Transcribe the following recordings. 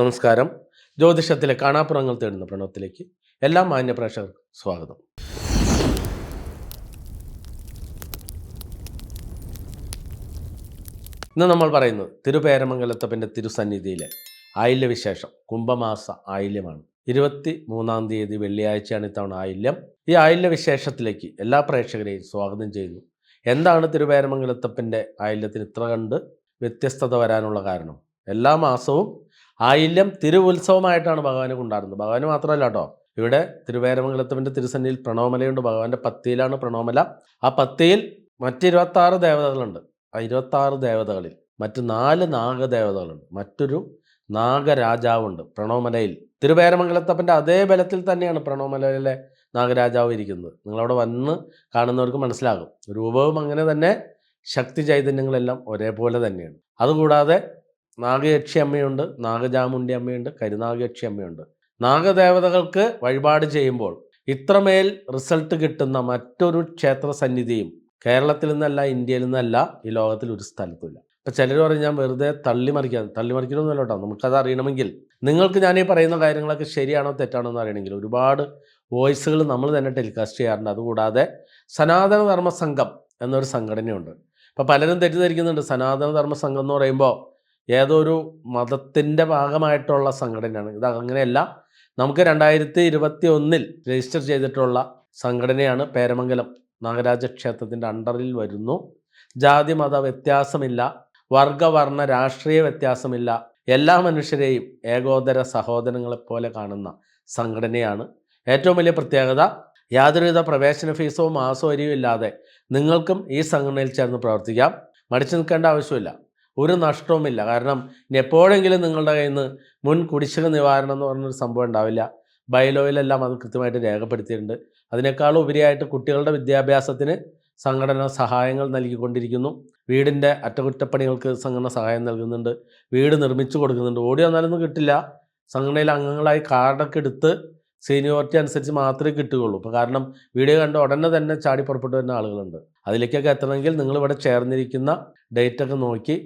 നമസ്കാരം. ജ്യോതിഷത്തിലെ കാണാപ്പുറങ്ങൾ തേടുന്ന പ്രണവത്തിലേക്ക് എല്ലാ മാന്യ പ്രേക്ഷകർക്കും സ്വാഗതം. ഇന്ന് നമ്മൾ പറയുന്നത് തിരുപേരമംഗലത്തപ്പന്റെ തിരുസന്നിധിയിലെ ആയില്യവിശേഷം കുംഭമാസ ആയില്യമാണ്. ഇരുപത്തി മൂന്നാം തീയതി വെള്ളിയാഴ്ചയാണ് ഇത്തവണ ആയില്യം. ഈ ആയില്യവിശേഷത്തിലേക്ക് എല്ലാ പ്രേക്ഷകരെയും സ്വാഗതം ചെയ്യുന്നു. എന്താണ് തിരുപേരമംഗലത്തപ്പന്റെ ആയില്യത്തിന് ഇത്ര കണ്ട് വ്യത്യസ്തത വരാനുള്ള കാരണം? എല്ലാ മാസവും ആയില്യം തിരുവുത്സവമായിട്ടാണ് ഭഗവാനെ കൊണ്ടാടുന്നത്. ഭഗവാന് മാത്രമല്ല കേട്ടോ ഇവിടെ തിരുവേരമംഗലത്തവന്റെ തിരുസന്നിയിൽ പ്രണവമലയുണ്ട്. ഭഗവാന്റെ പത്തിയിലാണ് പ്രണവമല. ആ പത്തിയിൽ മറ്റ് ഇരുപത്താറ് ദേവതകളുണ്ട്. ആ ഇരുപത്താറ് ദേവതകളിൽ മറ്റ് നാല് നാഗദേവതകളുണ്ട്. മറ്റൊരു നാഗരാജാവുണ്ട് പ്രണവമലയിൽ. തിരുവേരമംഗലത്തപ്പന്റെ അതേ ബലത്തിൽ തന്നെയാണ് പ്രണവമലയിലെ നാഗരാജാവ് ഇരിക്കുന്നത്. നിങ്ങളവിടെ വന്ന് കാണുന്നവർക്ക് മനസ്സിലാകും. രൂപവും അങ്ങനെ തന്നെ ശക്തി ചൈതന്യങ്ങളെല്ലാം ഒരേപോലെ തന്നെയാണ്. അതുകൂടാതെ നാഗയക്ഷി അമ്മയുണ്ട് നാഗജാമുണ്ടി അമ്മയുണ്ട് കരുനാഗയക്ഷി അമ്മയുണ്ട്. നാഗദേവതകൾക്ക് വഴിപാട് ചെയ്യുമ്പോൾ ഇത്രമേൽ റിസൾട്ട് കിട്ടുന്ന മറ്റൊരു ക്ഷേത്ര സന്നിധിയും കേരളത്തിൽ നിന്നല്ല ഇന്ത്യയിൽ നിന്നല്ല ഈ ലോകത്തിൽ ഒരു സ്ഥലത്തുമില്ല. ഇപ്പം ചിലർ പറയും ഞാൻ വെറുതെ തള്ളിമറിക്കാൻ തള്ളിമറിക്കണമെന്നല്ല കേട്ടോ. നമുക്കത് അറിയണമെങ്കിൽ നിങ്ങൾക്ക് ഞാൻ ഈ പറയുന്ന കാര്യങ്ങളൊക്കെ ശരിയാണോ തെറ്റാണോ എന്ന് അറിയണമെങ്കിൽ ഒരുപാട് വോയിസുകൾ നമ്മൾ തന്നെ ടെലികാസ്റ്റ് ചെയ്യാറുണ്ട്. അതുകൂടാതെ സനാതന ധർമ്മ സംഘം എന്നൊരു സംഘടനയുണ്ട്. അപ്പോൾ പലരും തെറ്റിദ്ധരിക്കുന്നുണ്ട്. സനാതന ധർമ്മ സംഘം എന്ന് പറയുമ്പോൾ ഏതോ ഒരു മതത്തിന്റെ ഭാഗമായിട്ടുള്ള സംഘടനയാണ്. ഇത് അങ്ങനെയല്ല. നമുക്ക് രണ്ടായിരത്തി ഇരുപത്തി ഒന്നിൽ രജിസ്റ്റർ ചെയ്തിട്ടുള്ള സംഘടനയാണ് പേരമംഗലം. നാഗരാജ ക്ഷേത്രത്തിന്റെ അണ്ടറിൽ വരുന്നു. ജാതി മത വ്യത്യാസമില്ല. വർഗവർണ രാഷ്ട്രീയ വ്യത്യാസമില്ല. എല്ലാ മനുഷ്യരെയും ഏകോദര സഹോദരങ്ങളെപ്പോലെ കാണുന്ന സംഘടനയാണ്. ഏറ്റവും വലിയ പ്രത്യേകത യാതൊരുവിധ പ്രവേശന ഫീസോ മാസോ അരിയോ ഇല്ലാതെ നിങ്ങൾക്കും ഈ സംഘടനയിൽ ചേർന്ന് പ്രവർത്തിക്കാം. മടിച്ചു നിൽക്കേണ്ട ആവശ്യമില്ല. ഒരു നഷ്ടവുമില്ല. കാരണം ഇനി എപ്പോഴെങ്കിലും നിങ്ങളുടെ കയ്യിൽ നിന്ന് മുൻ കുടിശ്ശിക നിവാരണം എന്ന് പറഞ്ഞൊരു സംഭവം ഉണ്ടാവില്ല. ബൈലോയിലെല്ലാം അത് കൃത്യമായിട്ട് രേഖപ്പെടുത്തിയിട്ടുണ്ട്. അതിനേക്കാൾ ഉപരിയായിട്ട് കുട്ടികളുടെ വിദ്യാഭ്യാസത്തിന് സംഘടന സഹായങ്ങൾ നൽകിക്കൊണ്ടിരിക്കുന്നു. വീടിന്റെ അറ്റകുറ്റപ്പണികൾക്ക് സംഘടന സഹായം നൽകുന്നുണ്ട്. വീട് നിർമ്മിച്ചു കൊടുക്കുന്നുണ്ട്. ഓടി വന്നാലൊന്നും കിട്ടില്ല. സംഘടനയിൽ അംഗങ്ങളായി കാർഡൊക്കെ എടുത്ത് സീനിയോറിറ്റി അനുസരിച്ച് മാത്രമേ കിട്ടുകയുള്ളൂ. ഇപ്പോൾ കാരണം വീഡിയോ കണ്ട ഉടനെ തന്നെ ചാടി പുറപ്പെട്ടു വരുന്ന ആളുകളുണ്ട്. അതിലേക്കൊക്കെ എത്തണമെങ്കിൽ നിങ്ങളിവിടെ ചേർന്നിരിക്കുന്ന ഡേറ്റൊക്കെ നോക്കി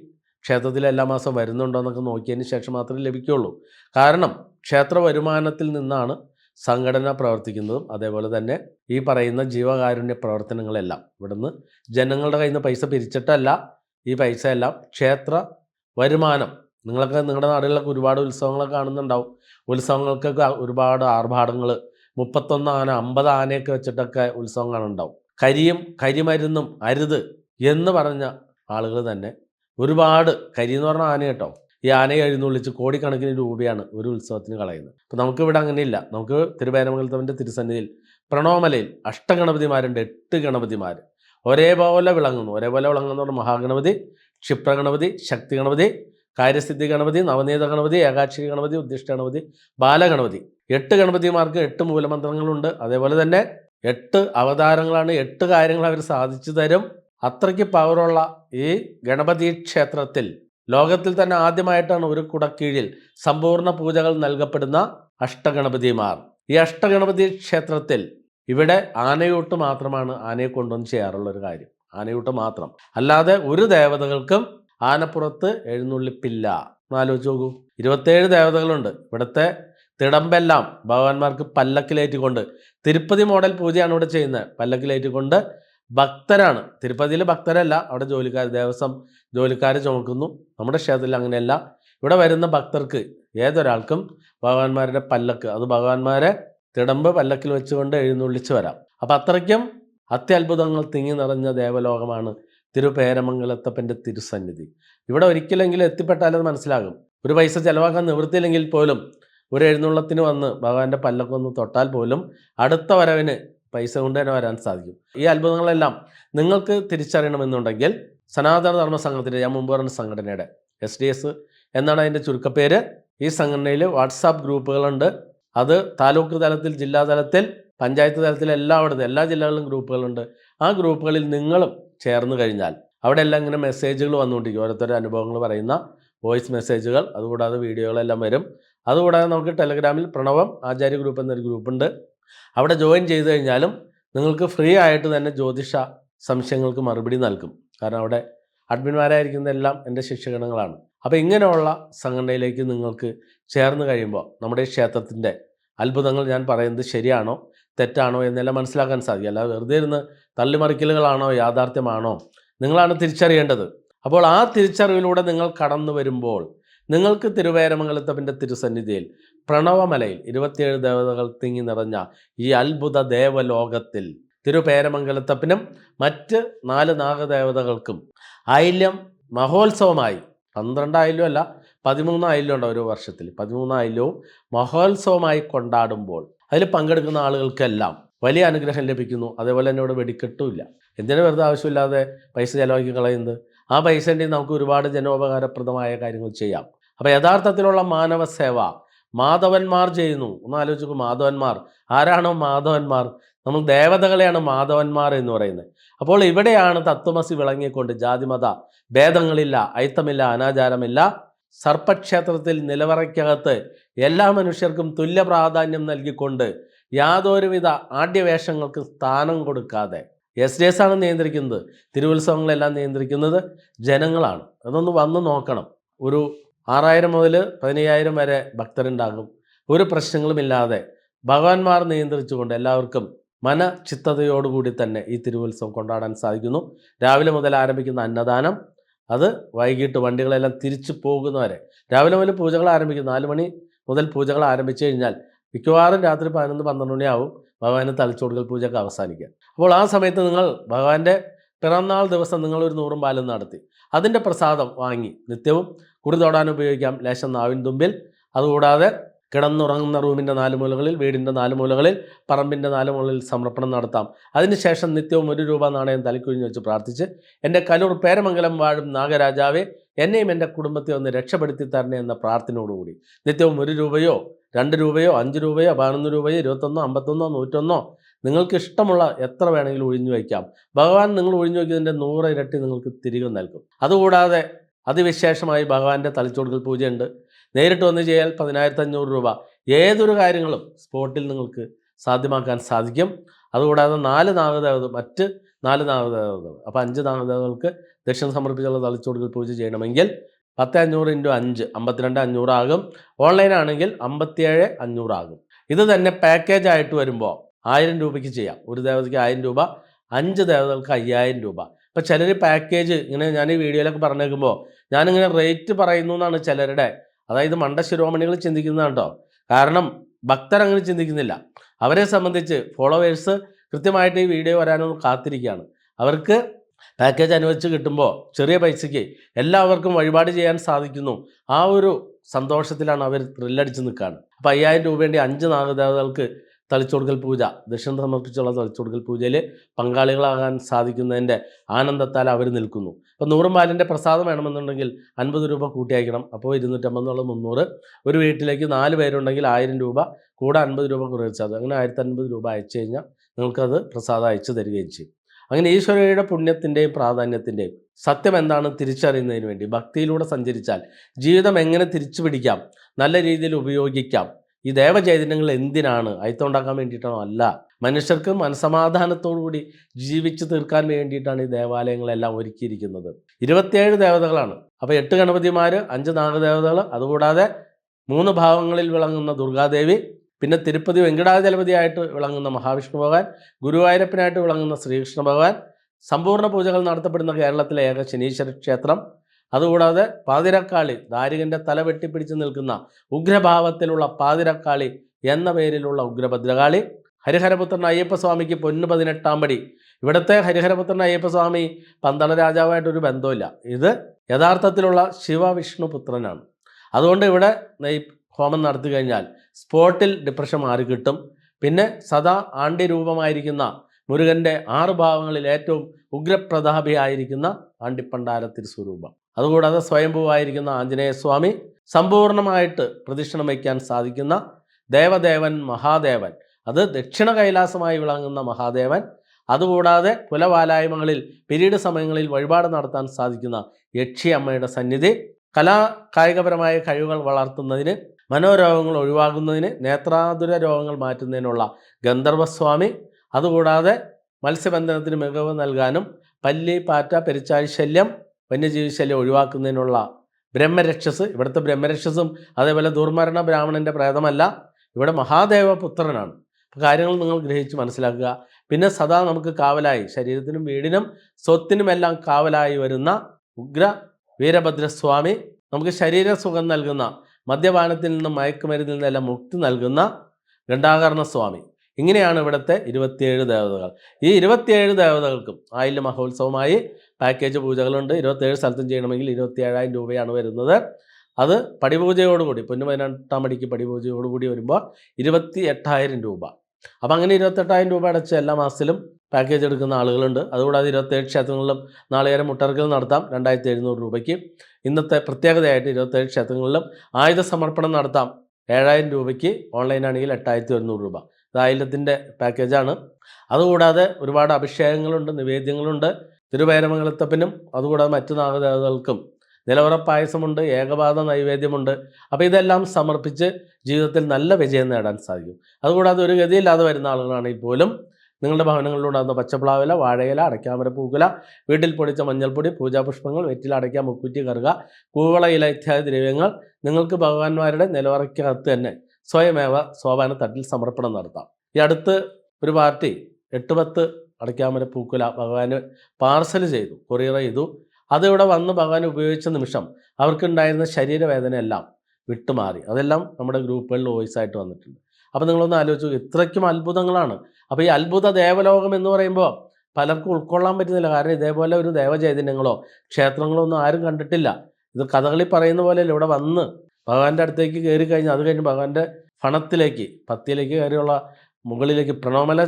ക്ഷേത്രത്തിൽ എല്ലാ മാസം വരുന്നുണ്ടോ എന്നൊക്കെ നോക്കിയതിന് ശേഷം മാത്രമേ ലഭിക്കുകയുള്ളൂ കാരണം ക്ഷേത്ര വരുമാനത്തിൽ നിന്നാണ് സംഘടന പ്രവർത്തിക്കുന്നതും അതേപോലെ തന്നെ ഈ പറയുന്ന ജീവകാരുണ്യ പ്രവർത്തനങ്ങളെല്ലാം. ഇവിടുന്ന് ജനങ്ങളുടെ കയ്യിൽ നിന്ന് പൈസ പിരിച്ചിട്ടല്ല ഈ പൈസ എല്ലാം ക്ഷേത്ര വരുമാനം. നിങ്ങളൊക്കെ നിങ്ങളുടെ നാടുകളിലൊക്കെ ഒരുപാട് ഉത്സവങ്ങളൊക്കെ കാണുന്നുണ്ടാവും. ഉത്സവങ്ങൾക്കൊക്കെ ഒരുപാട് ആർഭാടങ്ങൾ മുപ്പത്തൊന്ന് ആന അമ്പത് ആനയൊക്കെ വെച്ചിട്ടൊക്കെ ഉത്സവങ്ങളുണ്ടാവും കരിയും കരിമരുന്നും അരുത് എന്ന് പറഞ്ഞ ആളുകൾ തന്നെ ഒരുപാട് കരി എന്ന് പറഞ്ഞ ആന കേട്ടോ. ഈ ആനയെ എഴുന്നള്ളിച്ച് കോടിക്കണക്കിന് രൂപയാണ് ഒരു ഉത്സവത്തിന് കളയുന്നത്. അപ്പം നമുക്കിവിടെ അങ്ങനെയില്ല. നമുക്ക് തിരുവേരമംഗലത്തവന്റെ തിരുസന്നിധിയിൽ പ്രണോമലയിൽ അഷ്ടഗണപതിമാരുണ്ട് എട്ട് ഗണപതിമാർ ഒരേപോലെ വിളങ്ങുന്നു. ഒരേപോലെ വിളങ്ങുന്ന മഹാഗണപതി ക്ഷിപ്രഗണപതി ശക്തി ഗണപതി കാര്യസിദ്ധി ഗണപതി നവനീത ഗണപതി ഏകാക്ഷരി ഗണപതി ഉദ്ദിഷ്ട ഗണപതി ബാലഗണപതി. എട്ട് ഗണപതിമാർക്ക് എട്ട് മൂലമന്ത്രങ്ങളുണ്ട്. അതേപോലെ തന്നെ എട്ട് അവതാരങ്ങളാണ്. എട്ട് കാര്യങ്ങൾ അവർ സാധിച്ചു തരും. അത്രയ്ക്ക് പവറുള്ള ഈ ഗണപതി ക്ഷേത്രത്തിൽ ലോകത്തിൽ തന്നെ ആദ്യമായിട്ടാണ് ഒരു കുടക്കീഴിൽ സമ്പൂർണ പൂജകൾ നൽകപ്പെടുന്ന അഷ്ടഗണപതിമാർ. ഈ അഷ്ടഗണപതി ക്ഷേത്രത്തിൽ ഇവിടെ ആനയൂട്ട് മാത്രമാണ് ആനയെ കൊണ്ടുവന്ന് ചെയ്യാറുള്ള ഒരു കാര്യം. ആനയൂട്ട് മാത്രം. അല്ലാതെ ഒരു ദേവതകൾക്കും ആനപ്പുറത്ത് എഴുന്നള്ളിപ്പില്ല. ആലോചിച്ച് നോക്കൂ. ഇരുപത്തേഴ് ദേവതകളുണ്ട്. ഇവിടുത്തെ തിടമ്പെല്ലാം ഭഗവാന്മാർക്ക് പല്ലക്കിലേറ്റിക്കൊണ്ട് തിരുപ്പതി മോഡൽ പൂജയാണ് ഇവിടെ ചെയ്യുന്നത്. പല്ലക്കിലേറ്റിക്കൊണ്ട് ഭക്തരാണ്. തിരുപ്പതിയിൽ ഭക്തരല്ല. അവിടെ ജോലിക്കാർ ദേവസ്വം ജോലിക്കാരെ ചുമക്കുന്നു. നമ്മുടെ ക്ഷേത്രത്തിൽ അങ്ങനെയല്ല. ഇവിടെ വരുന്ന ഭക്തർക്ക് ഏതൊരാൾക്കും ഭഗവാന്മാരുടെ പല്ലക്ക് അത് ഭഗവാന്മാരെ തിടമ്പ് പല്ലക്കിൽ വെച്ചുകൊണ്ട് എഴുന്നള്ളിച്ച് വരാം. അപ്പം അത്രയ്ക്കും അത്യത്ഭുതങ്ങൾ തിങ്ങി നിറഞ്ഞ ദേവലോകമാണ് തിരുപേരമംഗലത്തപ്പന്റെ തിരുസന്നിധി. ഇവിടെ ഒരിക്കലെങ്കിലും എത്തിപ്പെട്ടാലത് മനസ്സിലാകും. ഒരു പൈസ ചിലവാക്കാൻ നിവൃത്തിയില്ലെങ്കിൽ പോലും ഒരു എഴുന്നള്ളത്തിന് വന്ന് ഭഗവാന്റെ പല്ലക്കൊന്ന് തൊട്ടാൽ പോലും അടുത്ത വരവിന് പൈസ കൊണ്ട് തന്നെ വരാൻ സാധിക്കും. ഈ അത്ഭുതങ്ങളെല്ലാം നിങ്ങൾക്ക് തിരിച്ചറിയണമെന്നുണ്ടെങ്കിൽ സനാതന ധർമ്മ സംഘത്തിന്റെ ഞാൻ മുമ്പ് പറഞ്ഞ സംഘടനയുടെ എസ് ഡി എസ് എന്നാണ് അതിന്റെ ചുരുക്കപ്പേര്. ഈ സംഘടനയിൽ വാട്സാപ്പ് ഗ്രൂപ്പുകളുണ്ട്. അത് താലൂക്ക് തലത്തിൽ ജില്ലാ തലത്തിൽ പഞ്ചായത്ത് തലത്തിൽ എല്ലായിടത്തും എല്ലാ ജില്ലകളിലും ഗ്രൂപ്പുകളുണ്ട്. ആ ഗ്രൂപ്പുകളിൽ നിങ്ങളും ചേർന്ന് കഴിഞ്ഞാൽ അവിടെ എല്ലാം ഇങ്ങനെ മെസ്സേജുകൾ വന്നുകൊണ്ടിരിക്കും. ഓരോരുത്തരുടെ അനുഭവങ്ങൾ പറയുന്ന വോയിസ് മെസ്സേജുകൾ അതുകൂടാതെ വീഡിയോകളെല്ലാം വരും. അതുകൂടാതെ നമുക്ക് ടെലഗ്രാമിൽ പ്രണവം ആചാര്യ ഗ്രൂപ്പ് എന്നൊരു ഗ്രൂപ്പുണ്ട്. അവിടെ ജോയിൻ ചെയ്തു കഴിഞ്ഞാലും നിങ്ങൾക്ക് ഫ്രീ ആയിട്ട് തന്നെ ജ്യോതിഷ സംശയങ്ങൾക്ക് മറുപടി നൽകും. കാരണം അവിടെ അഡ്മിന്മാരായിരിക്കുന്നതെല്ലാം എന്റെ ശിക്ഷകണങ്ങളാണ് അപ്പോൾ ഇങ്ങനെയുള്ള സംഘടനയിലേക്ക് നിങ്ങൾക്ക് ചേർന്ന് കഴിയുമ്പോൾ നമ്മുടെ ക്ഷേത്രത്തിന്റെ അത്ഭുതങ്ങൾ ഞാൻ പറയുന്നത് ശരിയാണോ തെറ്റാണോ എന്നെല്ലാം മനസ്സിലാക്കാൻ സാധിക്കും. അല്ലാതെ വെറുതെ ഇരുന്ന് തള്ളിമറിക്കലുകളാണോ യാഥാർത്ഥ്യമാണോ നിങ്ങളാണ് തിരിച്ചറിയേണ്ടത്. അപ്പോൾ ആ തിരിച്ചറിവിലൂടെ നിങ്ങൾ കടന്നു വരുമ്പോൾ നിങ്ങൾക്ക് തിരുവേരമംഗലത്തപ്പന്റെ തിരുസന്നിധിയിൽ പ്രണവമലയിൽ ഇരുപത്തിയേഴ് ദേവതകൾ തിങ്ങി നിറഞ്ഞ ഈ അത്ഭുത ദേവലോകത്തിൽ തിരുപേരമംഗലത്തപ്പനും മറ്റ് നാല് നാഗദേവതകൾക്കും ഐല്യം മഹോത്സവമായി. പന്ത്രണ്ടായില്യം അല്ല പതിമൂന്നായില്യം ഉണ്ട് ഓരോ വർഷത്തിൽ. പതിമൂന്നായില്യവും മഹോത്സവമായി കൊണ്ടാടുമ്പോൾ അതിൽ പങ്കെടുക്കുന്ന ആളുകൾക്കെല്ലാം വലിയ അനുഗ്രഹം ലഭിക്കുന്നു. അതേപോലെ തന്നെ ഇവിടെ വെടിക്കെട്ടുമില്ല എന്തിനു വെറുതെ ആവശ്യമില്ലാതെ പൈസ ചിലവാക്കി കളയുന്നത്? ആ പൈസ ഉണ്ടെങ്കിൽ നമുക്ക് ഒരുപാട് ജനോപകാരപ്രദമായ കാര്യങ്ങൾ ചെയ്യാം. അപ്പോൾ യഥാർത്ഥത്തിലുള്ള മാനവ സേവ മാധവന്മാർ ചെയ്യുന്നു. ഒന്ന് ആലോചിക്കും മാധവന്മാർ. ആരാണോ മാധവന്മാർ? നമ്മൾ ദേവതകളെയാണ് മാധവന്മാർ എന്ന് പറയുന്നത്. അപ്പോൾ ഇവിടെയാണ് തത്വമസി വിളങ്ങിക്കൊണ്ട് ജാതിമത ഭേദങ്ങളില്ല അയിത്തമില്ല അനാചാരമില്ല. സർപ്പക്ഷേത്രത്തിൽ നിലവറയ്ക്കകത്ത് എല്ലാ മനുഷ്യർക്കും തുല്യ പ്രാധാന്യം നൽകിക്കൊണ്ട് യാതൊരുവിധ ആഢ്യവേഷങ്ങൾക്ക് സ്ഥാനം കൊടുക്കാതെ എസ് ഡി എസ് ആണ് നിയന്ത്രിക്കുന്നത്. തിരുവുത്സവങ്ങളെല്ലാം നിയന്ത്രിക്കുന്നത് ജനങ്ങളാണ്. അതൊന്ന് വന്ന് നോക്കണം. ഒരു ആറായിരം മുതൽ പതിനയ്യായിരം വരെ ഭക്തരുണ്ടാകും. ഒരു പ്രശ്നങ്ങളുമില്ലാതെ ഭഗവാന്മാർ നിയന്ത്രിച്ചുകൊണ്ട് എല്ലാവർക്കും മനചിത്തതയോടുകൂടി തന്നെ ഈ തിരുവുത്സവം കൊണ്ടാടാൻ സാധിക്കുന്നു. രാവിലെ മുതൽ ആരംഭിക്കുന്ന അന്നദാനം അത് വൈകിട്ട് വണ്ടികളെല്ലാം തിരിച്ചു പോകുന്നവരെ. രാവിലെ മുതൽ പൂജകൾ ആരംഭിക്കും. നാല് മണി മുതൽ പൂജകൾ ആരംഭിച്ചു കഴിഞ്ഞാൽ മിക്കവാറും രാത്രി പതിനൊന്ന് പന്ത്രണ്ട് മണിയാവും ഭഗവാന് തലച്ചോടുകൾ പൂജയൊക്കെ അവസാനിക്കുക അപ്പോൾ ആ സമയത്ത് നിങ്ങൾ ഭഗവാന്റെ പിറന്നാൾ ദിവസം നിങ്ങളൊരു നൂറും പാലും നടത്തി. അതിന്റെ പ്രസാദം വാങ്ങി നിത്യവും കുറി തൊടാൻ ഉപയോഗിക്കാം. ലേശം നാവിൻ തുമ്പിൽ. അതുകൂടാതെ കിടന്നുറങ്ങുന്ന റൂമിന്റെ നാല് മൂലകളിൽ വീടിന്റെ നാല് മൂലകളിൽ പറമ്പിന്റെ നാല് മൂലകളിൽ സമർപ്പണം നടത്താം. അതിനുശേഷം നിത്യവും ഒരു രൂപ നാണയം തലക്കുഴിഞ്ഞ് വെച്ച് പ്രാർത്ഥിച്ച് എന്റെ കലൂർ പേരമംഗലം വാഴും നാഗരാജാവെ എന്നെയും എന്റെ കുടുംബത്തെ ഒന്ന് രക്ഷപ്പെടുത്തി തരണേ എന്ന പ്രാർത്ഥനയോടുകൂടി. നിത്യവും ഒരു രൂപയോ രണ്ട് രൂപയോ അഞ്ച് രൂപയോ പതിനൊന്ന് രൂപയോ ഇരുപത്തൊന്നോ അമ്പത്തൊന്നോ നൂറ്റൊന്നോ നിങ്ങൾക്ക് ഇഷ്ടമുള്ള എത്ര വേണമെങ്കിലും ഒഴിഞ്ഞു വയ്ക്കാം. ഭഗവാൻ നിങ്ങൾ ഒഴിഞ്ഞു വയ്ക്കുന്നതിന്റെ നൂറ് ഇരട്ടി നിങ്ങൾക്ക് തിരികെ നൽകും. അതുകൂടാതെ അതിവിശേഷമായി ഭഗവാന്റെ തലച്ചോടുകൾ പൂജയുണ്ട്. നേരിട്ട് വന്ന് ചെയ്യാൽ പതിനായിരത്തഞ്ഞൂറ് രൂപ. ഏതൊരു കാര്യങ്ങളും സ്പോട്ടിൽ നിങ്ങൾക്ക് സാധ്യമാക്കാൻ സാധിക്കും. അതുകൂടാതെ നാല് നാഗദേവത മറ്റ് നാല് നാഗദേവതകൾ അപ്പോൾ അഞ്ച് നാഗദേവതകൾക്ക് ദക്ഷിണ സമർപ്പിച്ചുള്ള തലച്ചോടുകൾ പൂജ ചെയ്യണമെങ്കിൽ പത്ത് അഞ്ഞൂറ് ഇന്റു അഞ്ച് അമ്പത്തിരണ്ട് അഞ്ഞൂറാകും ഓൺലൈൻ ആണെങ്കിൽ അമ്പത്തിയേഴ് അഞ്ഞൂറാകും ഇത് തന്നെ പാക്കേജ് ആയിട്ട് വരുമ്പോൾ ആയിരം രൂപയ്ക്ക് ചെയ്യാം. ഒരു ദേവതയ്ക്ക് ആയിരം രൂപ അഞ്ച് ദേവതകൾക്ക് അയ്യായിരം രൂപ. ഇപ്പോൾ ചിലർ പാക്കേജ് ഇങ്ങനെ ഞാൻ ഈ വീഡിയോയിലൊക്കെ പറഞ്ഞേക്കുമ്പോൾ ഞാനിങ്ങനെ റേറ്റ് പറയുന്നു എന്നാണ് ചിലരുടെ. അതായത് മണ്ട ശിരോമണികൾ ചിന്തിക്കുന്നതാണ് കേട്ടോ കാരണം ഭക്തർ അങ്ങനെ ചിന്തിക്കുന്നില്ല. അവരെ സംബന്ധിച്ച് ഫോളോവേഴ്സ് കൃത്യമായിട്ട് ഈ വീഡിയോ വരാനൊന്നും കാത്തിരിക്കുകയാണ്. അവർക്ക് പാക്കേജ് അനുവദിച്ച് കിട്ടുമ്പോൾ ചെറിയ പൈസയ്ക്ക് എല്ലാവർക്കും വഴിപാട് ചെയ്യാൻ സാധിക്കുന്നു. ആ ഒരു സന്തോഷത്തിലാണ് അവർ ത്രില്ലടിച്ച് നിൽക്കുകയാണ് അപ്പോൾ അയ്യായിരം രൂപേന്റെ അഞ്ച് നാഗദേവതകൾക്ക് തളിച്ചുകൊടുക്കൽ പൂജ ദക്ഷിണ സമർപ്പിച്ചുള്ള തളിച്ചോടുക്കൽ പൂജയിൽ പങ്കാളികളാകാൻ സാധിക്കുന്നതിന്റെ ആനന്ദത്താൽ അവർ നിൽക്കുന്നു. അപ്പോൾ നൂറും പാലിന്റെ പ്രസാദം വേണമെന്നുണ്ടെങ്കിൽ അൻപത് രൂപ കൂട്ടിയയക്കണം. അപ്പോൾ ഇരുന്നൂറ്റമ്പത് എന്നുള്ള മുന്നൂറ്. ഒരു വീട്ടിലേക്ക് നാല് പേരുണ്ടെങ്കിൽ ആയിരം രൂപ കൂടെ അൻപത് രൂപ കുറച്ചാൽ അങ്ങനെ ആയിരത്തി അൻപത് രൂപ അയച്ചു കഴിഞ്ഞാൽ നിങ്ങൾക്കത് പ്രസാദം അയച്ചു തരികയും ചെയ്യും. അങ്ങനെ ഈശ്വരയുടെ പുണ്യത്തിന്റെയും പ്രാധാന്യത്തിന്റെയും സത്യം എന്താണ് തിരിച്ചറിയുന്നതിന് വേണ്ടി ഭക്തിയിലൂടെ സഞ്ചരിച്ചാൽ ജീവിതം എങ്ങനെ തിരിച്ചു പിടിക്കാം നല്ല രീതിയിൽ ഉപയോഗിക്കാം ഈ ദേവചൈതന്യങ്ങൾ എന്തിനാണ്? അയത്തുണ്ടാക്കാൻ വേണ്ടിയിട്ടാണോ? അല്ല. മനുഷ്യർക്ക് മനസമാധാനത്തോടുകൂടി ജീവിച്ചു തീർക്കാൻ വേണ്ടിയിട്ടാണ് ഈ ദേവാലയങ്ങളെല്ലാം ഒരുക്കിയിരിക്കുന്നത്. ഇരുപത്തിയേഴ് ദേവതകളാണ്. അപ്പോൾ എട്ട് ഗണപതിമാർ അഞ്ച് നാഗദേവതകൾ അതുകൂടാതെ മൂന്ന് ഭാവങ്ങളിൽ വിളങ്ങുന്ന ദുർഗാദേവി പിന്നെ തിരുപ്പതി വെങ്കടാചലപതിയായിട്ട് വിളങ്ങുന്ന മഹാവിഷ്ണു ഭഗവാൻ ഗുരുവായൂരപ്പനായിട്ട് വിളങ്ങുന്ന ശ്രീകൃഷ്ണ ഭഗവാൻ സമ്പൂർണ പൂജകൾ നടത്തപ്പെടുന്ന കേരളത്തിലെ ഏക ശനീശ്വര ക്ഷേത്രം അതുകൂടാതെ പാതിരക്കാളി ദാരികന്റെ തല വെട്ടിപ്പിടിച്ച് നിൽക്കുന്ന ഉഗ്രഭാവത്തിലുള്ള പാതിരക്കാളി എന്ന പേരിലുള്ള ഉഗ്രഭദ്രകാളി. ഹരിഹരപുത്രൻ അയ്യപ്പസ്വാമിക്ക് പൊന്നു പതിനെട്ടാം പടി. ഇവിടുത്തെ ഹരിഹരപുത്രൻ അയ്യപ്പസ്വാമി പന്തള രാജാവായിട്ടൊരു ബന്ധമില്ല ഇത് യഥാർത്ഥത്തിലുള്ള ശിവവിഷ്ണു പുത്രനാണ് അതുകൊണ്ട് ഇവിടെ ഈ ഹോമം നടത്തി കഴിഞ്ഞാൽ സ്പോട്ടിൽ ഡിപ്രഷൻ മാറി കിട്ടും. പിന്നെ സദാ ആണ്ടി രൂപമായിരിക്കുന്ന മുരുകന്റെ ആറ് ഭാവങ്ങളിൽ ഏറ്റവും ഉഗ്രപ്രതാപിയായിരിക്കുന്ന ആണ്ടിപ്പണ്ടാരത്തിൽ തിരുസ്വരൂപം. അതുകൂടാതെ സ്വയംഭൂവായിരിക്കുന്ന ആഞ്ജനേയസ്വാമി സമ്പൂർണമായിട്ട് പ്രദക്ഷിണം വയ്ക്കാൻ സാധിക്കുന്ന ദേവദേവൻ മഹാദേവൻ. അത് ദക്ഷിണ കൈലാസമായി വിളങ്ങുന്ന മഹാദേവൻ. അതുകൂടാതെ കുലവാലായ്മകളിൽ പിരീഡ് സമയങ്ങളിൽ വഴിപാട് നടത്താൻ സാധിക്കുന്ന യക്ഷി അമ്മയുടെ സന്നിധി. കലാ കായികപരമായ കഴിവുകൾ വളർത്തുന്നതിന് മനോരോഗങ്ങൾ ഒഴിവാകുന്നതിന് നേത്രാതുര രോഗങ്ങൾ മാറ്റുന്നതിനുള്ള ഗന്ധർവസ്വാമി. അതുകൂടാതെ മത്സ്യബന്ധനത്തിന് മികവ് നൽകാനും പല്ലി പാറ്റ പെരിച്ചാഴി ശല്യം വന്യജീവി ശല്യം ഒഴിവാക്കുന്നതിനുള്ള ബ്രഹ്മരക്ഷസ് ഇവിടുത്തെ ബ്രഹ്മരക്ഷസും അതേപോലെ ദുർമരണ ബ്രാഹ്മണന്റെ പ്രേതമല്ല ഇവിടെ മഹാദേവ പുത്രനാണ് കാര്യങ്ങൾ നിങ്ങൾ ഗ്രഹിച്ച് മനസ്സിലാക്കുക. പിന്നെ സദാ നമുക്ക് കാവലായി ശരീരത്തിനും വീടിനും സ്വത്തിനുമെല്ലാം കാവലായി വരുന്ന ഉഗ്ര വീരഭദ്രസ്വാമി നമുക്ക് ശരീര സുഖം നൽകുന്ന മദ്യപാനത്തിൽ നിന്നും മയക്കുമരുന്നിൽ നിന്നെല്ലാം മുക്തി നൽകുന്ന ഗണ്ടാകർണ സ്വാമി ഇങ്ങനെയാണ് ഇവിടുത്തെ ഇരുപത്തിയേഴ് ദേവതകൾ. ഈ ഇരുപത്തിയേഴ് ദേവതകൾക്കും ആയില്യ മഹോത്സവമായി പാക്കേജ് പൂജകളുണ്ട്. ഇരുപത്തേഴ് സ്ഥലത്തും ചെയ്യണമെങ്കിൽ ഇരുപത്തി ഏഴായിരം രൂപയാണ് വരുന്നത്. അത് പടിപൂജയോടുകൂടി പൊന്നു പതിനെട്ടാം മടിക്ക് പടിപൂജയോടുകൂടി വരുമ്പോൾ ഇരുപത്തി എട്ടായിരം രൂപ. അപ്പം അങ്ങനെ ഇരുപത്തെട്ടായിരം രൂപ അടച്ച് എല്ലാ മാസത്തിലും പാക്കേജ് എടുക്കുന്ന ആളുകളുണ്ട്. അതുകൂടാതെ ഇരുപത്തേഴ് ക്ഷേത്രങ്ങളിലും നാളികേരം മുട്ടർക്കൽ നടത്താം രണ്ടായിരത്തി എഴുന്നൂറ് രൂപയ്ക്ക്. ഇന്നത്തെ പ്രത്യേകതയായിട്ട് ഇരുപത്തേഴ് ക്ഷേത്രങ്ങളിലും ആയുധ സമർപ്പണം നടത്താം. ഏഴായിരം രൂപയ്ക്ക് ഓൺലൈനാണെങ്കിൽ എട്ടായിരത്തി ഒരുന്നൂറ് രൂപ. ഇത് ആയിരത്തിന്റെ പാക്കേജാണ്. അതുകൂടാതെ ഒരുപാട് അഭിഷേകങ്ങളുണ്ട് നിവേദ്യങ്ങളുണ്ട്. തിരുവേരമംഗലത്തപ്പനും അതുകൂടാതെ മറ്റു നാഗദേവതകൾക്കും നിലവറ പായസമുണ്ട് ഏകപാത നൈവേദ്യമുണ്ട്. അപ്പോൾ ഇതെല്ലാം സമർപ്പിച്ച് ജീവിതത്തിൽ നല്ല വിജയം നേടാൻ സാധിക്കും. അതുകൂടാതെ ഒരു ഗതിയില്ലാതെ വരുന്ന ആളുകളാണെങ്കിൽ പോലും നിങ്ങളുടെ ഭവനങ്ങളിലുണ്ടാകുന്ന പച്ചപ്ലാവില വാഴയില അടയ്ക്കാമര പൂക്കുല വീട്ടിൽ പൊടിച്ച മഞ്ഞൾപ്പൊടി പൂജാപുഷ്പങ്ങൾ വെറ്റിൽ അടയ്ക്ക മുക്കുറ്റി കറുക കൂവള ഇല ഇത്യാദി ദ്രവ്യങ്ങൾ നിങ്ങൾക്ക് ഭഗവാന്മാരുടെ നിലവറയ്ക്കകത്ത് തന്നെ സ്വയമേവ സോപാന തട്ടിൽ സമർപ്പണം നടത്താം. ഈ അടുത്ത് ഒരു പാർട്ടി എട്ട് പത്ത് അടയ്ക്കാമര പൂക്കുല. ഭഗവാന് പാർസൽ ചെയ്തു കൊറിയർ ചെയ്തു. അതിവിടെ വന്ന് ഭഗവാൻ ഉപയോഗിച്ച നിമിഷം അവർക്കുണ്ടായിരുന്ന ശരീരവേദനയെല്ലാം വിട്ടുമാറി. അതെല്ലാം നമ്മുടെ ഗ്രൂപ്പുകളിൽ വോയിസ് ആയിട്ട് വന്നിട്ടുണ്ട്. അപ്പോൾ നിങ്ങളൊന്ന് ആലോചിച്ചു ഇത്രയ്ക്കും അത്ഭുതങ്ങളാണ്. അപ്പോൾ ഈ അത്ഭുത ദേവലോകം എന്ന് പറയുമ്പോൾ പലർക്കും ഉൾക്കൊള്ളാൻ പറ്റുന്നില്ല. കാരണം ഇതേപോലെ ഒരു ദേവചൈതന്യങ്ങളോ ക്ഷേത്രങ്ങളോ ഒന്നും ആരും കണ്ടിട്ടില്ല. ഇത് കഥകളി പറയുന്ന പോലെ ഇവിടെ വന്ന് ഭഗവാന്റെ അടുത്തേക്ക് കയറി കഴിഞ്ഞാൽ അത് കഴിഞ്ഞ് ഭഗവാന്റെ ഫണത്തിലേക്ക് പത്തിയിലേക്ക് കയറിയുള്ള മുകളിലേക്ക് പ്രണോമല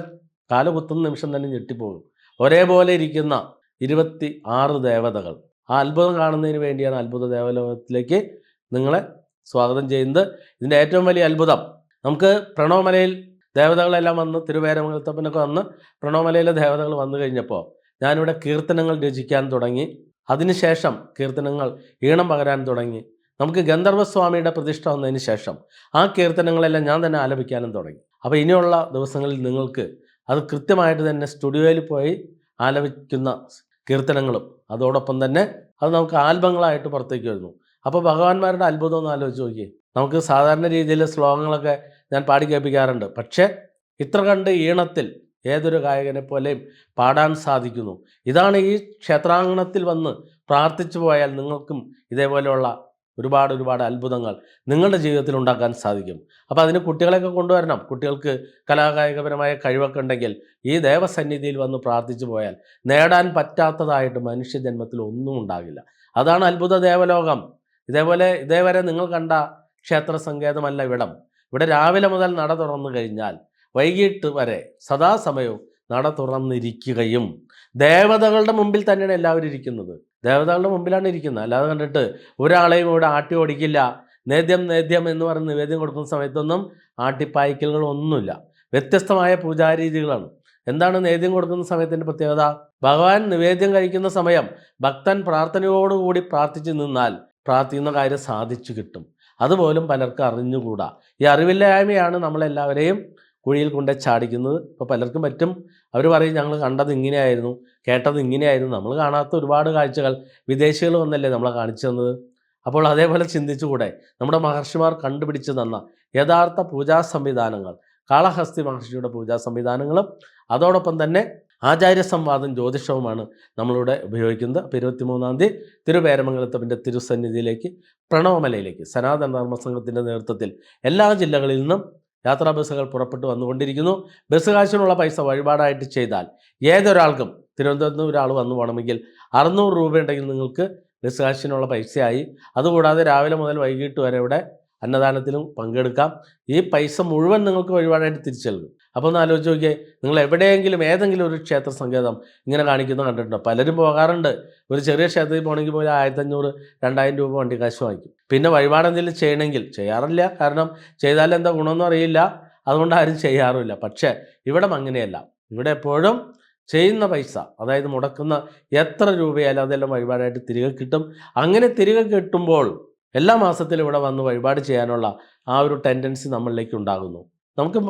കാൽ കുത്തുന്ന നിമിഷം തന്നെ ഞെട്ടിപ്പോകും. ഒരേപോലെ ഇരിക്കുന്ന ഇരുപത്തി ആറ് ദേവതകൾ. ആ അത്ഭുതം കാണുന്നതിന് വേണ്ടിയാണ് അത്ഭുത ദേവലോകത്തിലേക്ക് നിങ്ങളെ സ്വാഗതം ചെയ്യുന്നത്. ഇതിന്റെ ഏറ്റവും വലിയ അത്ഭുതം നമുക്ക് പ്രണവമലയിൽ ദേവതകളെല്ലാം വന്ന് തിരുവേരമംഗലത്തപ്പനൊക്കെ വന്ന് പ്രണവമലയിലെ ദേവതകൾ വന്നു കഴിഞ്ഞപ്പോൾ ഞാനിവിടെ കീർത്തനങ്ങൾ രചിക്കാൻ തുടങ്ങി. അതിനുശേഷം കീർത്തനങ്ങൾ ഈണം പകരാൻ തുടങ്ങി. നമുക്ക് ഗന്ധർവസ്വാമിയുടെ പ്രതിഷ്ഠ വന്നതിന് ശേഷം ആ കീർത്തനങ്ങളെല്ലാം ഞാൻ തന്നെ ആലപിക്കാനും തുടങ്ങി. അപ്പോൾ ഇനിയുള്ള ദിവസങ്ങളിൽ നിങ്ങൾക്ക് അത് കൃത്യമായിട്ട് തന്നെ സ്റ്റുഡിയോയിൽ പോയി ആലപിക്കുന്ന കീർത്തനങ്ങളും അതോടൊപ്പം തന്നെ അത് നമുക്ക് ആൽബങ്ങളായിട്ട് പുറത്തേക്ക് വരുന്നു. അപ്പോൾ ഭഗവാന്മാരുടെ അത്ഭുതം ഒന്ന് ആലോചിച്ച് നോക്കിയേ. നമുക്ക് സാധാരണ രീതിയിൽ ശ്ലോകങ്ങളൊക്കെ ഞാൻ പാടി കേൾപ്പിക്കാറുണ്ട്. പക്ഷേ ഇത്ര കണ്ട് ഈണത്തിൽ ഏതൊരു ഗായകനെ പോലെയും പാടാൻ സാധിക്കുന്നു. ഇതാണ് ഈ ക്ഷേത്രാങ്കണത്തിൽ വന്ന് പ്രാർത്ഥിച്ചു പോയാൽ നിങ്ങൾക്കും ഇതേപോലെയുള്ള ഒരുപാട് ഒരുപാട് അത്ഭുതങ്ങൾ നിങ്ങളുടെ ജീവിതത്തിൽ ഉണ്ടാക്കാൻ സാധിക്കും. അപ്പോൾ അതിന് കുട്ടികളെയൊക്കെ കൊണ്ടുവരണം. കുട്ടികൾക്ക് കലാകായികപരമായ കഴിവൊക്കെ ഉണ്ടെങ്കിൽ ഈ ദേവസന്നിധിയിൽ വന്ന് പ്രാർത്ഥിച്ചു പോയാൽ നേടാൻ പറ്റാത്തതായിട്ട് മനുഷ്യജന്മത്തിൽ ഒന്നും ഉണ്ടാകില്ല. അതാണ് അത്ഭുത ദേവലോകം. ഇതേപോലെ ഇതേവരെ നിങ്ങൾ കണ്ട ക്ഷേത്ര സങ്കേതമല്ല ഇവിടം. ഇവിടെ രാവിലെ മുതൽ നട തുറന്നു കഴിഞ്ഞാൽ വൈകിട്ട് വരെ സദാസമയവും നട തുറന്നിരിക്കുകയും ദേവതകളുടെ മുമ്പിൽ തന്നെയാണ് എല്ലാവരും ഇരിക്കുന്നത്. ദേവതകളുടെ മുമ്പിലാണ് ഇരിക്കുന്നത്. അല്ലാതെ കണ്ടിട്ട് ഒരാളെയും ഇവിടെ ആട്ടി ഓടിക്കില്ല. നേദ്യം നേദ്യം എന്ന് പറഞ്ഞ് നിവേദ്യം കൊടുക്കുന്ന സമയത്തൊന്നും ആട്ടിപ്പായ്ക്കലുകളൊന്നുമില്ല വ്യത്യസ്തമായ പൂജാരീതികളാണ്. എന്താണ് നേദ്യം കൊടുക്കുന്ന സമയത്തിന്റെ പ്രത്യേകത? ഭഗവാൻ നിവേദ്യം കഴിക്കുന്ന സമയം ഭക്തൻ പ്രാർത്ഥനയോടുകൂടി പ്രാർത്ഥിച്ചു നിന്നാൽ പ്രാർത്ഥിക്കുന്ന കാര്യം സാധിച്ചു കിട്ടും. അതുപോലും പലർക്കും അറിഞ്ഞുകൂടാ. ഈ അറിവില്ലായ്മയാണ് നമ്മളെല്ലാവരെയും കുഴിയിൽ കൊണ്ട് ചാടിക്കുന്നത് ഇപ്പോൾ പലർക്കും പറ്റും. അവർ പറയും ഞങ്ങൾ കണ്ടത് ഇങ്ങനെയായിരുന്നു കേട്ടത് ഇങ്ങനെയായിരുന്നു. നമ്മൾ കാണാത്ത ഒരുപാട് കാഴ്ചകൾ. വിദേശികൾ വന്നല്ലേ നമ്മളെ കാണിച്ചു തന്നത്? അപ്പോൾ അതേപോലെ ചിന്തിച്ചുകൂടെ? നമ്മുടെ മഹർഷിമാർ കണ്ടുപിടിച്ച് തന്ന യഥാർത്ഥ പൂജാ സംവിധാനങ്ങൾ. കാളഹസ്തി മഹർഷിയുടെ പൂജാ സംവിധാനങ്ങളും അതോടൊപ്പം തന്നെ ആചാര്യ സംവാദം ജ്യോതിഷവുമാണ് നമ്മളിവിടെ ഉപയോഗിക്കുന്നത്. അപ്പോൾ ഇരുപത്തിമൂന്നാം തീയതി തിരുവേരമംഗലത്തപ്പിന്റെ തിരുസന്നിധിയിലേക്ക് പ്രണവമലയിലേക്ക് സനാതന ധർമ്മസംഘത്തിന്റെ നേതൃത്വത്തിൽ എല്ലാ ജില്ലകളിൽ നിന്നും യാത്രാ ബസ്സുകൾ പുറപ്പെട്ടു വന്നുകൊണ്ടിരിക്കുന്നു. ബസ് കാശിനുള്ള പൈസ വഴിപാടായിട്ട് ചെയ്താൽ ഏതൊരാൾക്കും തിരുവനന്തപുരത്ത് നിന്ന് ഒരാൾ വന്നു പോകണമെങ്കിൽ അറുന്നൂറ് രൂപ ഉണ്ടെങ്കിൽ നിങ്ങൾക്ക് ബസ് കാശിനുള്ള പൈസയായി. അതുകൂടാതെ രാവിലെ മുതൽ വൈകിട്ട് വരെ ഇവിടെ അന്നദാനത്തിലും പങ്കെടുക്കാം. ഈ പൈസ മുഴുവൻ നിങ്ങൾക്ക് വഴിപാടായിട്ട് തിരിച്ചു നൽകും അപ്പോൾ ഒന്ന് ആലോചിച്ച് നോക്കിയേ നിങ്ങൾ എവിടെയെങ്കിലും ഏതെങ്കിലും ഒരു ക്ഷേത്ര സങ്കേതം ഇങ്ങനെ കാണിക്കുന്ന കണ്ടിട്ടുണ്ടോ? പലരും പോകാറുണ്ട്. ഒരു ചെറിയ ക്ഷേത്രത്തിൽ പോകണമെങ്കിൽ പോലും ആയിരത്തഞ്ഞൂറ് രണ്ടായിരം രൂപ വണ്ടി കാശ് വാങ്ങിക്കും. പിന്നെ വഴിപാട് എന്തെങ്കിലും ചെയ്യണമെങ്കിൽ ചെയ്യാറില്ല. കാരണം ചെയ്താൽ എന്താ ഗുണമെന്ന് അറിയില്ല. അതുകൊണ്ട് ആരും ചെയ്യാറുമില്ല. പക്ഷേ ഇവിടം അങ്ങനെയല്ല. ഇവിടെ എപ്പോഴും ചെയ്യുന്ന പൈസ അതായത് മുടക്കുന്ന എത്ര രൂപയായാലും അതെല്ലാം വഴിപാടായിട്ട് തിരികെ കിട്ടും. അങ്ങനെ തിരികെ കിട്ടുമ്പോൾ എല്ലാ മാസത്തിലും ഇവിടെ വന്ന് വഴിപാട് ചെയ്യാനുള്ള ആ ഒരു ടെൻഡൻസി നമ്മളിലേക്ക് ഉണ്ടാകുന്നു. നമുക്ക്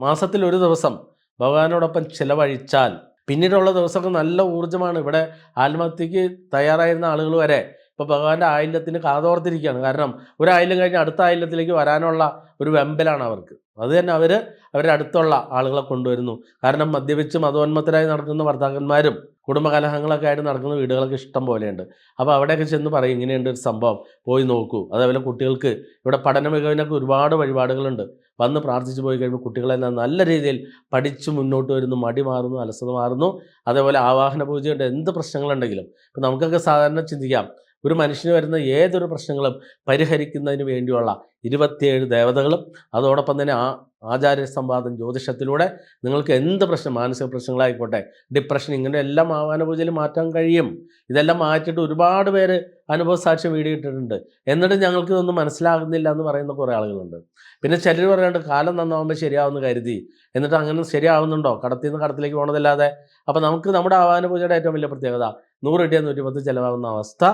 മാസത്തിൽ ഒരു ദിവസം ഭഗവാനോടൊപ്പം ചിലവഴിച്ചാൽ പിന്നീടുള്ള ദിവസമൊക്കെ നല്ല ഊർജമാണ്. ഇവിടെ ആത്മഹത്യക്ക് തയ്യാറായിരുന്ന ആളുകൾ വരെ ഇപ്പോൾ ഭഗവാന്റെ ആയില്യത്തിന് കാതോർത്തിരിക്കുകയാണ്. കാരണം ഒരു ആയില്യം കഴിഞ്ഞ് അടുത്ത ആയില്യത്തിലേക്ക് വരാനുള്ള ഒരു വെമ്പലാണ് അവർക്ക്. അത് തന്നെ അവർ അവരുടെ അടുത്തുള്ള ആളുകളെ കൊണ്ടുവരുന്നു. കാരണം മദ്യപിച്ച് മതോന്മത്തരായി നടക്കുന്ന ഭർത്താക്കന്മാരും കുടുംബകലഹങ്ങളൊക്കെ ആയിട്ട് നടക്കുന്ന വീടുകളൊക്കെ ഇഷ്ടം പോലെയുണ്ട്. അപ്പോൾ അവിടെയൊക്കെ ചെന്ന് പറയും ഇങ്ങനെയുണ്ട് ഒരു സംഭവം. പോയി നോക്കൂ. അതേപോലെ കുട്ടികൾക്ക് ഇവിടെ പഠന മികവിനൊക്കെ ഒരുപാട് വഴിപാടുകളുണ്ട്. വന്ന് പ്രാർത്ഥിച്ചു പോയി കഴിയുമ്പോൾ കുട്ടികളെല്ലാം നല്ല രീതിയിൽ പഠിച്ചു മുന്നോട്ട് വരുന്നു മടി മാറുന്നു അലസത മാറുന്നു. അതേപോലെ ആവാഹന പൂജയുടെ എന്ത് പ്രശ്നങ്ങളുണ്ടെങ്കിലും. ഇപ്പം നമുക്കൊക്കെ സാധാരണ ചിന്തിക്കാം ഒരു മനുഷ്യന് വരുന്ന ഏതൊരു പ്രശ്നങ്ങളും പരിഹരിക്കുന്നതിന് വേണ്ടിയുള്ള ഇരുപത്തിയേഴ് ദേവതകളും അതോടൊപ്പം തന്നെ ആ ആചാര്യ സംവാദം ജ്യോതിഷത്തിലൂടെ നിങ്ങൾക്ക് എന്ത് പ്രശ്നം മാനസിക പ്രശ്നങ്ങളായിക്കോട്ടെ ഡിപ്രഷൻ ഇങ്ങനെ എല്ലാം ആവാന മാറ്റാൻ കഴിയും. ഇതെല്ലാം മാറ്റിയിട്ട് ഒരുപാട് പേര് അനുഭവ സാക്ഷ്യം വീടിയിട്ടിട്ടുണ്ട്. എന്നിട്ട് ഞങ്ങൾക്ക് ഇതൊന്നും മനസ്സിലാകുന്നില്ല എന്ന് പറയുന്ന കുറേ ആളുകളുണ്ട്. പിന്നെ ചിലർ പറയാണ്ട് കാലം നന്നാവുമ്പോൾ ശരിയാവുമെന്ന് കരുതി. എന്നിട്ട് അങ്ങനെ ശരിയാവുന്നുണ്ടോ? കടത്തിൽ നിന്ന് കടത്തിലേക്ക് പോകണതല്ലാതെ അപ്പോൾ നമുക്ക് നമ്മുടെ ആവാനപൂജയുടെ ഏറ്റവും വലിയ പ്രത്യേകത നൂറ് കിട്ടിയ നൂറ്റി പത്ത് ചിലവാകുന്ന അവസ്ഥ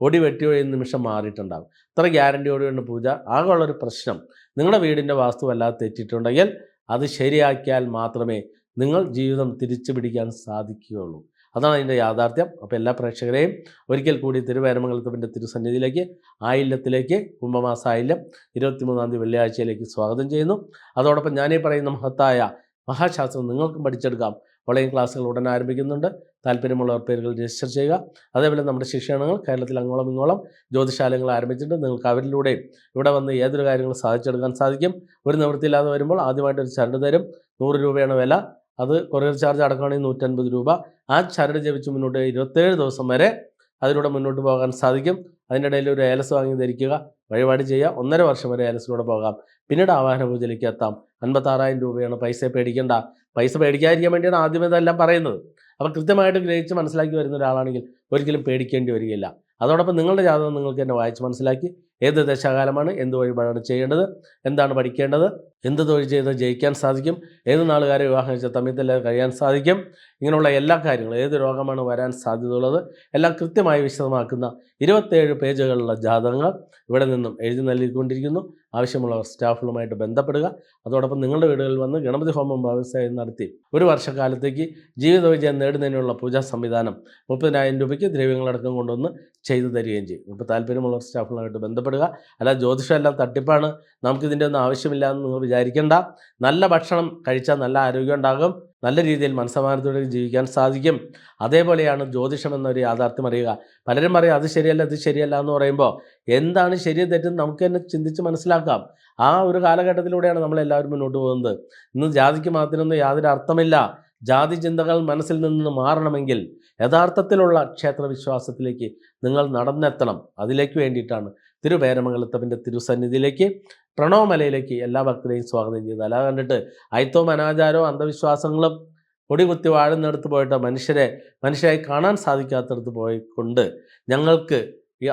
ഒടി വെട്ടി ഒഴിയുന്ന നിമിഷം മാറിയിട്ടുണ്ടാകും. അത്ര വേണ്ട പൂജ ആകെയുള്ളൊരു പ്രശ്നം. നിങ്ങളുടെ വീടിന്റെ വാസ്തു വല്ലാതെ തെറ്റിയിട്ടുണ്ടെങ്കിൽ അത് ശരിയാക്കിയാൽ മാത്രമേ നിങ്ങൾ ജീവിതം തിരിച്ചു പിടിക്കാൻ സാധിക്കുകയുള്ളൂ. അതാണ് അതിന്റെ യാഥാർത്ഥ്യം. അപ്പോൾ എല്ലാ പ്രേക്ഷകരെയും ഒരിക്കൽ കൂടി തിരുവേരമംഗലത്തിന്റെ തിരുസന്നിധിയിലേക്ക് ആയില്യത്തിലേക്ക് കുംഭമാസ ആയില്യം ഇരുപത്തിമൂന്നാം തീയതി വെള്ളിയാഴ്ചയിലേക്ക് സ്വാഗതം ചെയ്യുന്നു. അതോടൊപ്പം ഞാനീ പറയുന്ന മഹത്തായ മഹാശാസ്ത്രം നിങ്ങൾക്കും പഠിച്ചെടുക്കാം. ഓൺലൈൻ ക്ലാസ്സുകൾ ഉടൻ ആരംഭിക്കുന്നുണ്ട്. താല്പര്യമുള്ളവർ പേരുകൾ രജിസ്റ്റർ ചെയ്യുക. അതേപോലെ നമ്മുടെ ശിക്ഷണങ്ങൾ കേരളത്തിൽ അങ്ങോളം ഇങ്ങോളം ജ്യോതിശാലങ്ങൾ ആരംഭിച്ചിട്ടുണ്ട്. നിങ്ങൾക്ക് അവരിലൂടെയും ഇവിടെ വന്ന് ഏതൊരു കാര്യങ്ങളും സാധിച്ചെടുക്കാൻ സാധിക്കും. ഒരു നിവൃത്തിയില്ലാതെ വരുമ്പോൾ ആദ്യമായിട്ട് ഒരു ചരട് തരും. നൂറ് രൂപയാണ് വില. അത് കൊറിയർ ചാർജ് അടക്കുകയാണെങ്കിൽ നൂറ്റൻപത് രൂപ. ആ ചരട് ജപിച്ച് മുന്നോട്ട് ഇരുപത്തേഴ് ദിവസം വരെ അതിലൂടെ മുന്നോട്ട് പോകാൻ സാധിക്കും. അതിന്റെ ഇടയിൽ ഒരു ഏലസ് വാങ്ങി ധരിക്കുക. വഴിപാട് ചെയ്യുക. ഒന്നര വർഷം വരെ ഏലസിലൂടെ പോകാം. പിന്നീട് ആവാഹന പൂജയിലേക്ക് എത്താം. അൻപത്താറായിരം രൂപയാണ് പൈസ പേടിക്കേണ്ട. പൈസ പേടിക്കാതിരിക്കാൻ വേണ്ടിയാണ് ആദ്യം ഇതെല്ലാം പറയുന്നത്. അപ്പോൾ കൃത്യമായിട്ട് ഗ്രഹിച്ച് മനസ്സിലാക്കി വരുന്ന ഒരാളാണെങ്കിൽ ഒരിക്കലും പേടിക്കേണ്ടി വരികയില്ല. അതോടൊപ്പം നിങ്ങളുടെ ജാതകം നിങ്ങൾക്ക് തന്നെ വായിച്ച് മനസ്സിലാക്കി ഏത് ദശാകാലമാണ് എന്ത് വഴിപാടാണ് ചെയ്യേണ്ടത് എന്താണ് പഠിക്കേണ്ടത് എന്ത് തൊഴിൽ ചെയ്ത് ജയിക്കാൻ സാധിക്കും? ഏത് നാളുകാരെ വിവാഹം കഴിച്ച തമ്മിൽ കഴിയാൻ സാധിക്കും? ഇങ്ങനെയുള്ള എല്ലാ കാര്യങ്ങളും ഏത് രോഗമാണ് വരാൻ സാധ്യതയുള്ളത് എല്ലാം കൃത്യമായി വിശദമാക്കുന്ന ഇരുപത്തേഴ് പേജുകളുള്ള ജാതകങ്ങൾ ഇവിടെ നിന്നും എഴുതി നൽകിക്കൊണ്ടിരിക്കുന്നു. ആവശ്യമുള്ളവർ സ്റ്റാഫുകളുമായിട്ട് ബന്ധപ്പെടുക. അതോടൊപ്പം നിങ്ങളുടെ വീടുകളിൽ വന്ന് ഗണപതി ഹോമം വ്യവസായം നടത്തി ഒരു വർഷക്കാലത്തേക്ക് ജീവിത വിജയം നേടുന്നതിനുള്ള പൂജാ സംവിധാനം മുപ്പതിനായിരം രൂപയ്ക്ക് ദ്രവ്യങ്ങളടക്കം കൊണ്ടുവന്ന് ചെയ്തു തരികയും ചെയ്യും. ഇപ്പോൾ താല്പര്യമുള്ളവർ സ്റ്റാഫുകളുമായിട്ട് ബന്ധപ്പെടുക. അല്ല ജ്യോതിഷമെല്ലാം തട്ടിപ്പാണ്. നമുക്കിതിന്റെ ഒന്നും ആവശ്യമില്ല എന്ന് നിങ്ങൾ വിചാരിക്കേണ്ട. നല്ല ഭക്ഷണം കഴിച്ചാൽ നല്ല ആരോഗ്യം ഉണ്ടാകും. നല്ല രീതിയിൽ മനസ്സമാനത്തോടെ ജീവിക്കാൻ സാധിക്കും. അതേപോലെയാണ് ജ്യോതിഷം എന്നൊരു യാഥാർത്ഥ്യം അറിയുക. പലരും പറയും അത് ശരിയല്ല ഇത് ശരിയല്ല എന്ന് പറയുമ്പോൾ എന്താണ് ശരി തെറ്റെന്ന് നമുക്ക് തന്നെ ചിന്തിച്ച് മനസ്സിലാക്കാം. ആ ഒരു കാലഘട്ടത്തിലൂടെയാണ് നമ്മളെല്ലാവരും മുന്നോട്ട് പോകുന്നത്. ഇന്ന് ജാതിക്ക് മാത്രമൊന്നും യാതൊരു അർത്ഥമില്ല. ജാതി ചിന്തകൾ മനസ്സിൽ നിന്ന് മാറണമെങ്കിൽ യഥാർത്ഥത്തിലുള്ള ക്ഷേത്ര വിശ്വാസത്തിലേക്ക് നിങ്ങൾ നടന്നെത്തണം. അതിലേക്ക് വേണ്ടിയിട്ടാണ് തിരുവേരമംഗലത്തപ്പന്റെ തിരുസന്നിധിയിലേക്ക്. പ്രണവമലയിലേക്ക് എല്ലാ ഭക്തരെയും സ്വാഗതം ചെയ്യുന്നു. അല്ലാതെ കണ്ടിട്ട് അയിത്തവും അനാചാരവും അന്ധവിശ്വാസങ്ങളും പൊടികുത്തി വാഴുന്നിടത്ത് പോയിട്ട് മനുഷ്യരെ മനുഷ്യരായി കാണാൻ സാധിക്കാത്തടത്ത് പോയിക്കൊണ്ട് ഞങ്ങൾക്ക്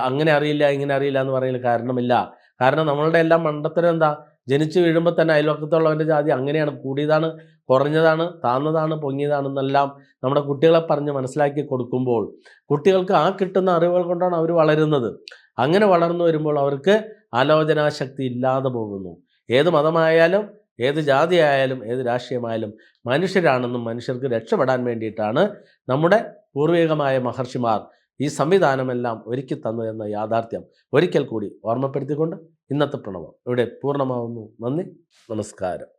അങ്ങനെ അറിയില്ല ഇങ്ങനെ അറിയില്ല എന്ന് പറയുന്ന കാരണമില്ല. കാരണം നമ്മളുടെ എല്ലാം മണ്ടത്തരം എന്താ? ജനിച്ചു വീഴുമ്പോൾ തന്നെ അയൽവക്കത്തുള്ളവന്റെ ജാതി അങ്ങനെയാണ്. കൂടിയതാണ് കുറഞ്ഞതാണ് താന്നതാണ് പൊങ്ങിയതാണെന്നെല്ലാം നമ്മുടെ കുട്ടികളെ പറഞ്ഞ് മനസ്സിലാക്കി കൊടുക്കുമ്പോൾ കുട്ടികൾക്ക് ആ കിട്ടുന്ന അറിവുകൾ കൊണ്ടാണ് അവർ വളരുന്നത്. അങ്ങനെ വളർന്നു വരുമ്പോൾ അവർക്ക് ആലോചനാശക്തി ഇല്ലാതെ പോകുന്നു. ഏത് മതമായാലും ഏത് ജാതിയായാലും ഏത് രാഷ്ട്രീയമായാലും മനുഷ്യരാണെന്നും മനുഷ്യർക്ക് രക്ഷപ്പെടാൻ വേണ്ടിയിട്ടാണ് നമ്മുടെ പൂർവികമായ മഹർഷിമാർ ഈ സംവിധാനമെല്ലാം ഒരുക്കി തന്നു എന്ന യാഥാർത്ഥ്യം ഒരിക്കൽ കൂടി ഓർമ്മപ്പെടുത്തിക്കൊണ്ട് ഇന്നത്തെ പ്രണവം ഇവിടെ പൂർണമാവുന്നു. നന്ദി. നമസ്കാരം.